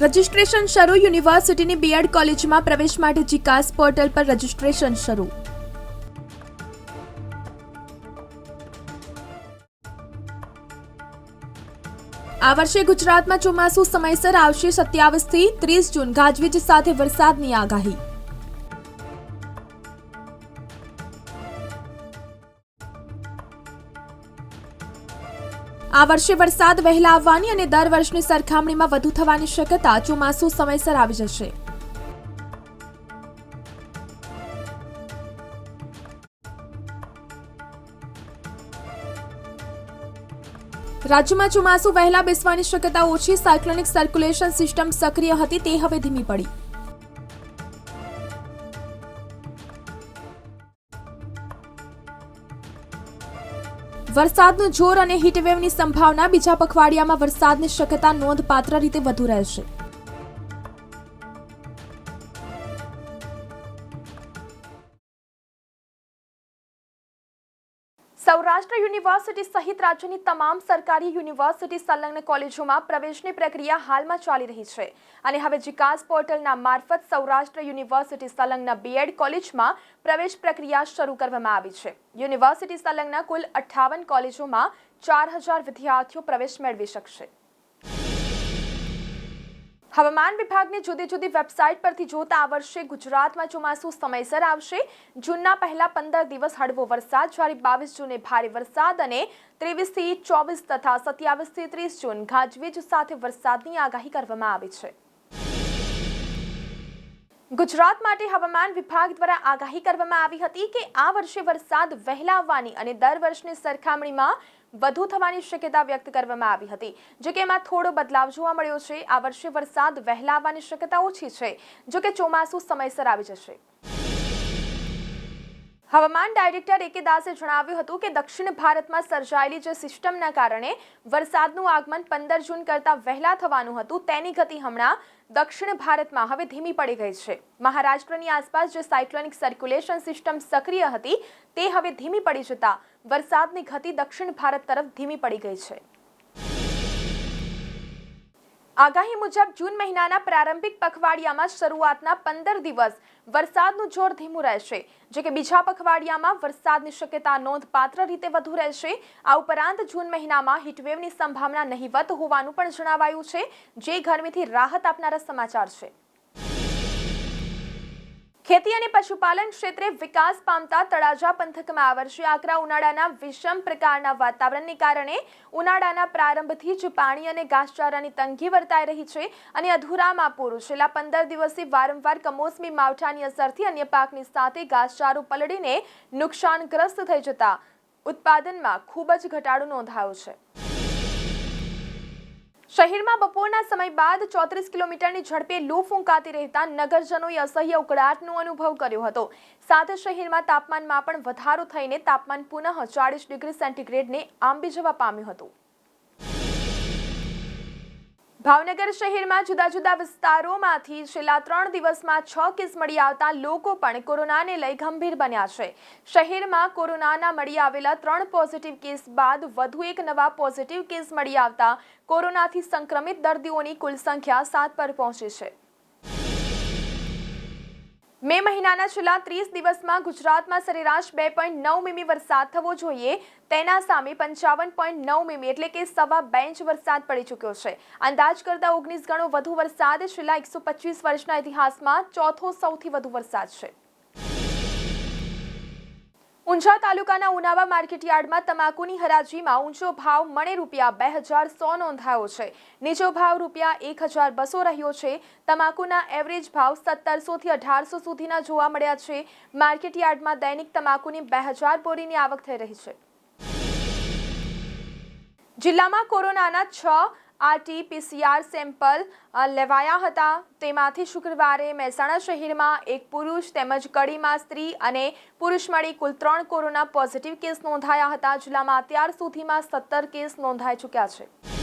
Registration શરૂ, યુનિવર્સિટીની B Ed કોલેજમાં પ્રવેશ માટે જીકાસ પોર્ટલ પર રજિસ્ટ્રેશન શરૂ. આ વર્ષે ગુજરાતમાં ચોમાસું સમયસર આવશે સત્યાવીસથી ત્રીસ જૂન. ગાજવીજ સાથે વરસાદની આગાહી. આ વર્ષે વરસાદ વહેલા આવવાની અને દર વર્ષની સરખામણીમાં વધુ થવાની શક્યતા ચોમાસું સમયસર આવી જશે. રાજ્યમાં ચોમાસું વહેલા બેસવાની શક્યતા ઓછી, સાયક્લોનિક સર્ક્યુલેશન સિસ્ટમ સક્રિય હતી, તે હવે ધીમી પડી. વરસાદનું જોર અને હીટવેવની સંભાવના બીજા પખવાડિયામાં વરસાદની શક્યતા નોંધપાત્ર રીતે વધુ રહેશે. સૌરાષ્ટ્ર યુનિવર્સિટી સહિત રાજ્યની તમામ સરકારી યુનિવર્સિટી સંલગ્ન કોલેજોમાં પ્રવેશની પ્રક્રિયા હાલમાં ચાલી રહી છે. અને હવે જીકાસ પોર્ટલના મારફત સૌરાષ્ટ્ર યુનિવર્સિટી સંલગ્ન બીએડ કોલેજમાં પ્રવેશ પ્રક્રિયા શરૂ કરવામાં આવી છે. યુનિવર્સિટી સંલગ્ન કુલ અઠ્ઠાવન કોલેજોમાં ચાર હજાર વિદ્યાર્થીઓ પ્રવેશ મેળવી શકશે. હવામાન વિભાગની જુદી જુદી વેબસાઇટ પરથી જોતા આ વર્ષે ગુજરાતમાં ચોમાસું સમયસર આવશે. જૂનના પહેલા પંદર દિવસ હળવો વરસાદ, જ્યારે બાવીસ જૂને ભારે વરસાદ અને ત્રેવીસથી ચોવીસ તથા સત્યાવીસથી ત્રીસ જૂન ગાજવીજ સાથે વરસાદની આગાહી કરવામાં આવી છે. ગુજરાત માટે હવામાન વિભાગ દ્વારા આગાહી કરવામાં આવી હતી કે આ વર્ષે વરસાદ વહેલા આવવાની અને દર વર્ષની સરખામણીમાં વધુ થવાની શક્યતા વ્યક્ત કરવામાં આવી હતી. જો કે એમાં થોડો બદલાવ જોવા મળ્યો છે. આ વર્ષે વરસાદ વહેલા આવવાની શક્યતા ઓછી છે. જો કે ચોમાસું સમયસર આવી જશે. હવામાન ડાયરેક્ટર એકે દાસે જણાવ્યું હતું કે દક્ષિણ ભારતમાં સર્જાયેલી જે સિસ્ટમના કારણે વરસાદનું આગમન પંદર જૂન કરતાં વહેલા થવાનું હતું, તેની ગતિ હમણાં દક્ષિણ ભારતમાં હવે ધીમી પડી ગઈ છે. મહારાષ્ટ્રની આસપાસ જે સાયક્લોનિક સર્ક્યુલેશન સિસ્ટમ સક્રિય હતી, તે હવે ધીમી પડી જતા વરસાદની ગતિ દક્ષિણ ભારત તરફ ધીમી પડી ગઈ છે. આગાહી મુજબ જૂન મહિનાના પ્રારંભિક પખવાડિયામાં શરૂઆતના પંદર દિવસ વરસાદનું જોર ધીમું રહેશે. જો કે બીજા પખવાડિયામાં વરસાદની શક્યતા નોંધપાત્ર રીતે વધુ રહેશે. આ ઉપરાંત જૂન મહિનામાં હીટવેવની સંભાવના નહીવત હોવાનું પણ જણાવાયું છે. જે ગરમીથી રાહત આપનારા સમાચાર છે. ખેતી અને પશુપાલન ક્ષેત્રે વિકાસ પામતા તળાજા પંથકમાં આ વર્ષે આકરા ઉનાળાના વિષમ પ્રકારના વાતાવરણને કારણે ઉનાળાના પ્રારંભથી જ પાણી અને ઘાસચારાની તંગી વર્તાઈ રહી છે અને અધૂરામાં પૂરું. છેલ્લા પંદર દિવસથી વારંવાર કમોસમી માવઠાની અસરથી અન્ય પાકની સાથે ઘાસચારો પલળીને નુકસાનગ્રસ્ત થઈ જતા ઉત્પાદનમાં ખૂબ જ ઘટાડો નોંધાયો છે. શહેરમાં બપોરના સમય બાદ ચોત્રીસ કિલોમીટરની ઝડપે લૂ ફૂંકાતી રહેતા નગરજનોએ અસહ્ય ઉકળાટનો અનુભવ કર્યો હતો. સાથે શહેરમાં તાપમાનમાં પણ વધારો થઈને તાપમાન પુનઃ ચાળીસ ડિગ્રી સેન્ટીગ્રેડને આંબી જવા પામ્યું હતું. ભાવનગર શહેરમાં જુદા જુદા વિસ્તારોમાંથી છેલ્લા ત્રણ દિવસમાં છ કેસ મળી આવતા લોકો પણ કોરોનાને લઈ ગંભીર બન્યા છે. શહેરમાં કોરોનાના મળી આવેલા ત્રણ પોઝિટિવ કેસ બાદ વધુ એક નવા પોઝિટિવ કેસ મળી આવતા કોરોનાથી સંક્રમિત દર્દીઓની કુલ સંખ્યા સાત પર પહોંચી છે. મે મહિનાના છેલ્લા ત્રીસ દિવસમાં ગુજરાતમાં સરેરાશ બે પોઈન્ટ નવ મીમી વરસાદ થવો જોઈએ. તેના સામે પંચાવન પોઈન્ટ નવ મીમી એટલે કે સવા બે ઇંચ વરસાદ પડી ચૂક્યો છે. અંદાજ કરતાં ઓગણીસ ગણો વધુ વરસાદ, છેલ્લા એકસો પચીસ વર્ષના ઇતિહાસમાં ચોથો સૌથી વધુ વરસાદ છે. ઊંઝા તાલુકાના ઉનાવા માર્કેટયાર્ડમાં તમાકુની હરાજીમાં ઊંચો ભાવ મણે રૂપિયા બે હજાર સો નોંધાયો છે. નીચો ભાવ રૂપિયા એક હજાર બસો રહ્યો છે. તમાકુના એવરેજ ભાવ સત્તરસોથી અઢારસો સુધીના જોવા મળ્યા છે. માર્કેટયાર્ડમાં દૈનિક તમાકુની બે હજાર બોરીની આવક થઈ રહી છે. જિલ્લામાં કોરોનાના છ આરટી પીસીઆર સેમ્પલ લેવાયા હતા. તેમાંથી શુક્રવારે મહેસાણા શહેરમાં એક પુરુષ તેમજ કડીમાં સ્ત્રી અને પુરુષ મળી કુલ ત્રણ કોરોના પોઝિટિવ કેસ નોંધાયા હતા. જિલ્લામાં અત્યાર સુધીમાં સત્તર કેસ નોંધાઈ ચૂક્યા છે.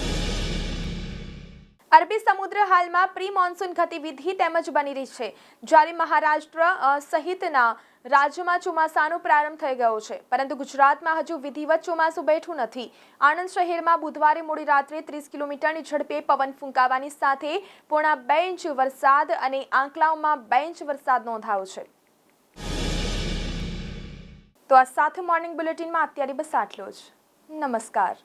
અરબી સમુદ્ર હાલમાં પ્રી મોન્સૂન ગતિવિધિ તેમજ બની રહી છે. જ્યારે મહારાષ્ટ્ર સહિતના રાજ્યમાં ચોમાસાનો પ્રારંભ થઈ ગયો છે. પરંતુ ગુજરાતમાં હજુ વિધિવત ચોમાસું બેઠું નથી. આણંદ શહેરમાં બુધવારે મોડી રાત્રે ત્રીસ કિલોમીટરની ઝડપે પવન ફૂંકાવાની સાથે પોણા બે ઇંચ વરસાદ અને આંકલાઓમાં બે ઇંચ વરસાદ નોંધાયો છે. તો આ સાથે મોર્નિંગ બુલેટિનમાં અત્યારે બસ આટલો જ. નમસ્કાર.